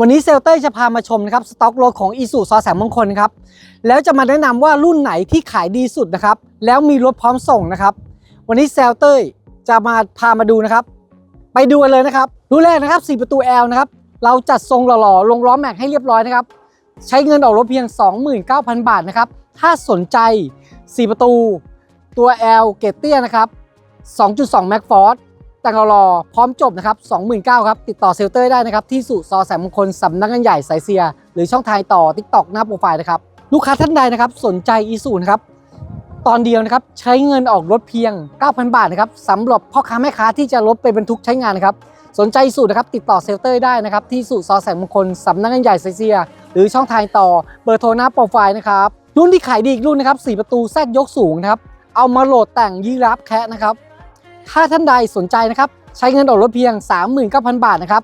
วันนี้เซลเต้จะพามาชมนะครับสต็อกรถของอีสุซอแสมมงคลครับแล้วจะมาแนะนำว่ารุ่นไหนที่ขายดีสุดนะครับ แล้วมีรถพร้อมส่งนะครับ วันนี้เซลเต้จะมาพามาดูนะครับ ไปดูกันเลยนะครับรุ่นแรกนะครับ 4 ประตู L นะครับเราจัดทรงหล่อๆลงล้อแม็กให้เรียบร้อยนะครับ ใช้เงินออกรถเพียง 29,000 บาทนะครับถ้าสนใจ 4 ประตู ตัว L เกตเตี้ยนะครับ2.2 Mac Force แต่งรอพร้อมจบนะครับ29,000ครับติดต่อเซลเตอร์ได้นะครับที่สุซอแสมมงคลสำนักงานใหญ่สายเซีย หรือช่องทางต่อ TikTok หน้าโปรไฟล์นะครับลูกค้าท่านใดนะครับสนใจอีซูนะครับตอนเดียวนะครับใช้เงินออกรถเพียง 9,000 บาทนะครับสำหรับพ่อค้าแม่ค้าที่จะรถไปบรรทุกใช้งานนะครับสนใจสูตรนะครับติดต่อเซลเตอร์ได้นะครับที่สูตรซอแสงมงคลสำนักงานใหญ่ไซเซีย หรือช่องทางต่อเบอร์โทรหน้าโปรไฟล์นะครับรุ่นที่ขายดีอีกรุ่นนะครับ4ประตูแซดยกสูงนะครับเอามาโหลดแต่งยีราฟแคะนะครับ ถ้าท่านใดสนใจนะครับใช้เงินออกรถเพียง 39,000 บาทนะครับ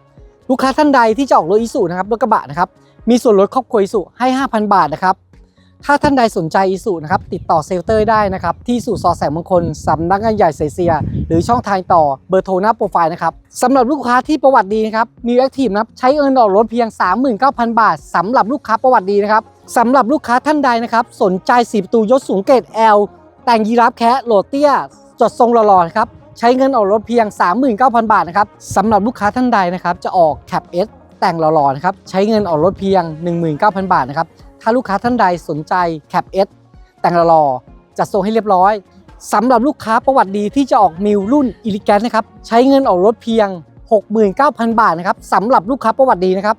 ลูกค้าท่านใดที่จะออกรถอีสุนะครับรถกระบะนะครับมีส่วนลดครอบครัวอีสุให้ 5,000 บาทนะครับถ้าท่านใดสนใจอีสุนะครับติดต่อเซลเตอร์ได้นะครับที่สูตรซอแสงมงคลสำนักงานใหญ่ไซเซีย หรือช่องทางต่อเบอร์โทรหน้าโปรไฟล์นะครับสำหรับลูกค้าที่ประวัติดีนะครับมีแอคทีฟนะครับใช้เงินออกรถเพียง 39,000 บาทสำหรับลูกค้าประวัติดีนะครับสำหรับลูกค้าท่านใดนะครับสนใจสีประตูยศสูงเกรด L แต่งยีราฟแคะโหลดเตี้ยจดทรงหล่อๆครับ ใช้เงินออกรถเพียง 39,000 บาทนะครับสำหรับลูกค้าท่านใดนะครับจะออก Cap S แต่งหล่อๆนะครับใช้เงินออกรถเพียง 19,000 บาทนะครับถ้าลูกค้าท่านใดสนใจ Cap S แต่งหล่อๆจัดทรงให้เรียบร้อยสำหรับลูกค้าประวัติดีที่จะออกมิวรุ่นอิลิแกนนะครับใช้เงินออกรถเพียง 69,000 บาทนะครับสำหรับลูกค้าประวัติดีนะครับ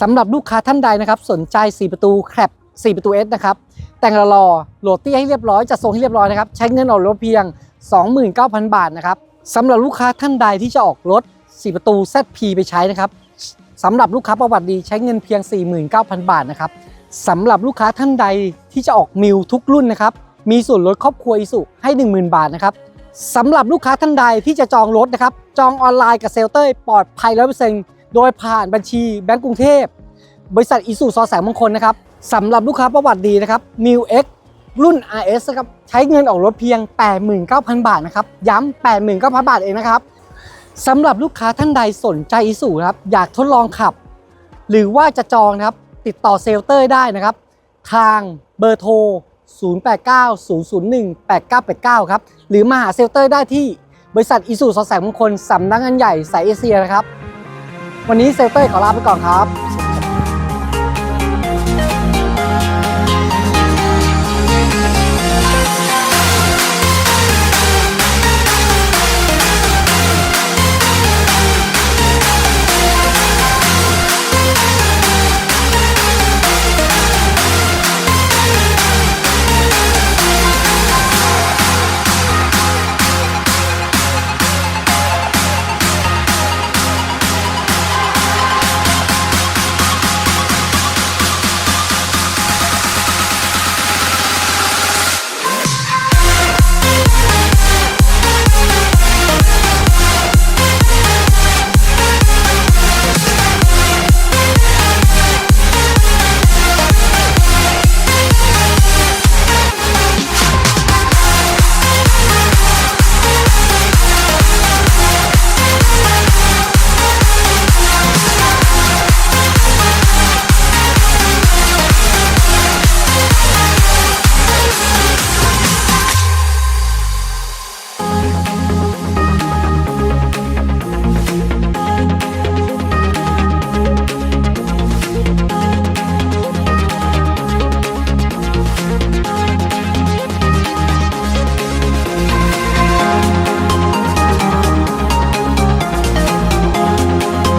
สำหรับลูกค้าท่านใดนะครับสนใจ 4 ประตูแคป 4 ประตู S นะครับ แต่งรอโหลดตี้ให้เรียบร้อยจัดทรงให้เรียบร้อยนะครับ ใช้เงินออกรถเพียง 29,000 บาทนะครับสำหรับลูกค้าท่านใดที่จะออกรถ 4 ประตู ZP ไปใช้นะครับสำหรับลูกค้าประวัติดีใช้เงินเพียง 49,000 บาทนะครับสำหรับลูกค้าท่านใดที่จะออกมิวทุกรุ่นนะครับมีส่วนลดครอบครัวอิสุให้ 10,000 บาทนะครับสำหรับลูกค้าท่านใดที่จะจองรถนะครับจองออนไลน์กับเซลเตอร์ปลอดภัย100%โดยผ่านบัญชีแบงก์กรุงเทพ บริษัทอิสุซอแสงมงคลนะครับสำหรับลูกค้าประวัติดีนะครับ m i X รุ่น RS นะครับใช้เงินออกรถเพียง 89,000 บาทนะครับย้ำ89,000 บาทเองนะครับสำหรับลูกค้าท่านใดสนใจอิสุครับอยากทดลองขับ หรือว่าจะจองนะครับติดต่อเซลเตอร์ได้นะครับ ทางเบอร์โทร 0890018989 ครับ หรือมาหาเซลเตอร์ได้ที่บริษัทอิสุสอแสงมงคลสำนักงานใหญ่สายเอเชียนะครับ วันนี้เซลเตอร์ขอลาไปก่อนครับสวัสดี